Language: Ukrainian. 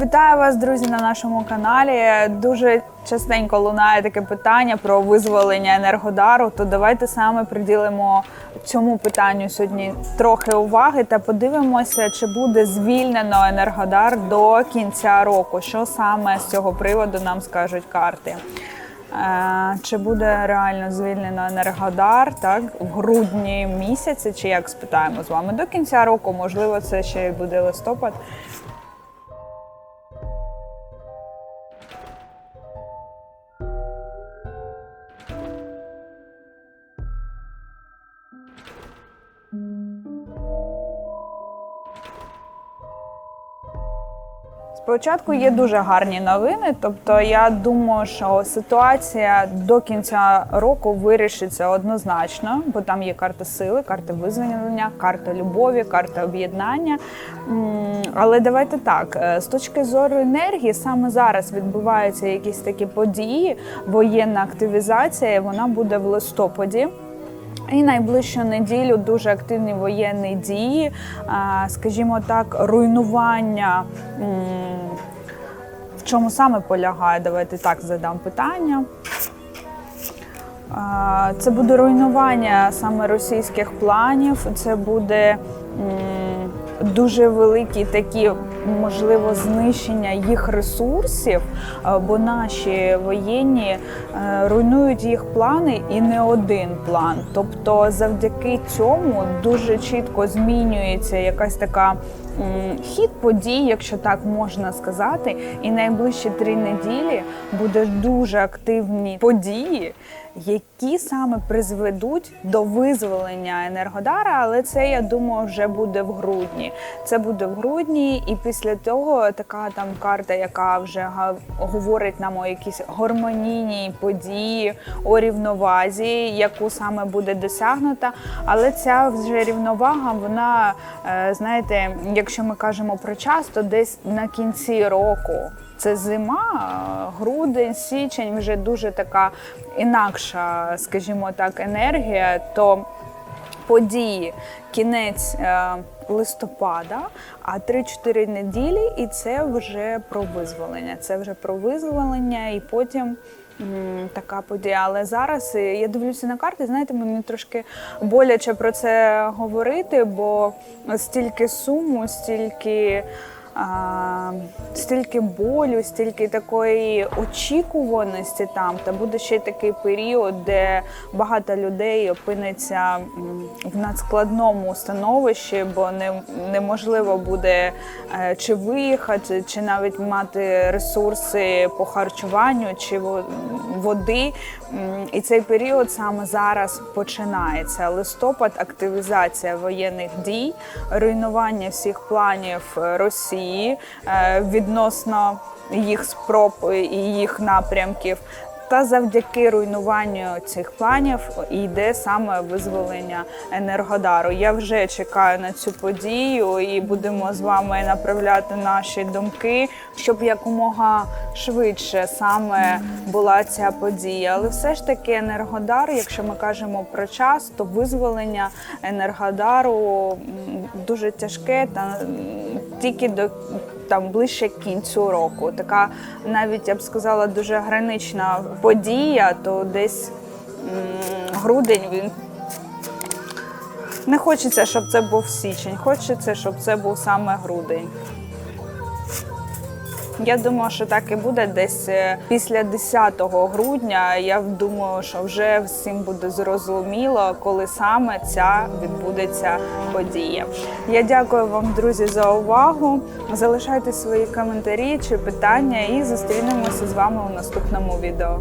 Вітаю вас, друзі, на нашому каналі. Дуже частенько лунає таке питання про визволення енергодару. То давайте саме приділимо цьому питанню сьогодні трохи уваги та подивимося, чи буде звільнено енергодар до кінця року. Що саме з цього приводу нам скажуть карти? Е, Чи буде реально звільнено енергодар так в грудні місяці? Чи як спитаємо з вами до кінця року? Можливо, це ще буде листопад. Спочатку є дуже гарні новини. Тобто, я думаю, що ситуація до кінця року вирішиться однозначно, бо там є карта сили, карта визволення, карта любові, карта об'єднання. Але давайте так: е, з точки зору енергії, саме зараз відбуваються якісь такі події, воєнна активізація. Вона буде в листопаді. І найближчу неділю дуже активні воєнні дії, скажімо так, руйнування. В чому саме полягає? Давайте так задам питання. Це буде руйнування саме російських планів. Це буде дуже великі такі, можливо, знищення їх ресурсів, бо наші воєнні е, руйнують їх плани і не один план. Тобто, завдяки цьому дуже чітко змінюється якась така. Хід подій, якщо так можна сказати, і найближчі три неділі буде дуже активні події, які саме призведуть до визволення енергодара. Але це я думаю вже буде в грудні. Це буде в грудні, і після того така там карта, яка вже говорить нам о якісь гармонійній події, о рівновазі, яку саме буде досягнута. Але ця вже рівновага, вона е, знаєте, якщо ми кажемо про час, то десь на кінці року. Це зима, грудень, січень вже дуже така інакша, скажімо так, енергія. То події кінець е, листопада, а 3-4 неділі, і це вже про визволення. Це вже про визволення, і потім. Така подія, але зараз е, я дивлюся на карти. Знаєте, мені трошки боляче про це говорити, бо стільки суму, стільки а, стільки болю, стільки такої очікуваності там. Та буде ще такий період, де багато людей опиниться в надскладному становищі, бо не, неможливо буде е, чи виїхати, чи навіть мати ресурси по харчуванню чи води. І цей період саме зараз починається. Листопад, активізація воєнних дій, руйнування всіх планів Росії е, відносно їх спроб і їх напрямків. Та завдяки руйнуванню цих планів йде саме визволення енергодару. Я вже чекаю на цю подію і будемо з вами направляти наші думки, щоб якомога швидше саме була ця подія. Але все ж таки енергодар, якщо ми кажемо про час, то визволення енергодару дуже тяжке та тільки до там ближче к кінцю року. Така навіть я б сказала дуже гранична подія, то десь грудень він. Не хочеться, щоб це був січень, хочеться, щоб це був саме грудень. Я думаю, що так і буде десь е, після 10 грудня. Я думаю, що вже всім буде зрозуміло, коли саме ця відбудеться подія. Я дякую вам, друзі, за увагу. Залишайте свої коментарі чи питання, і зустрінемося з вами у наступному відео.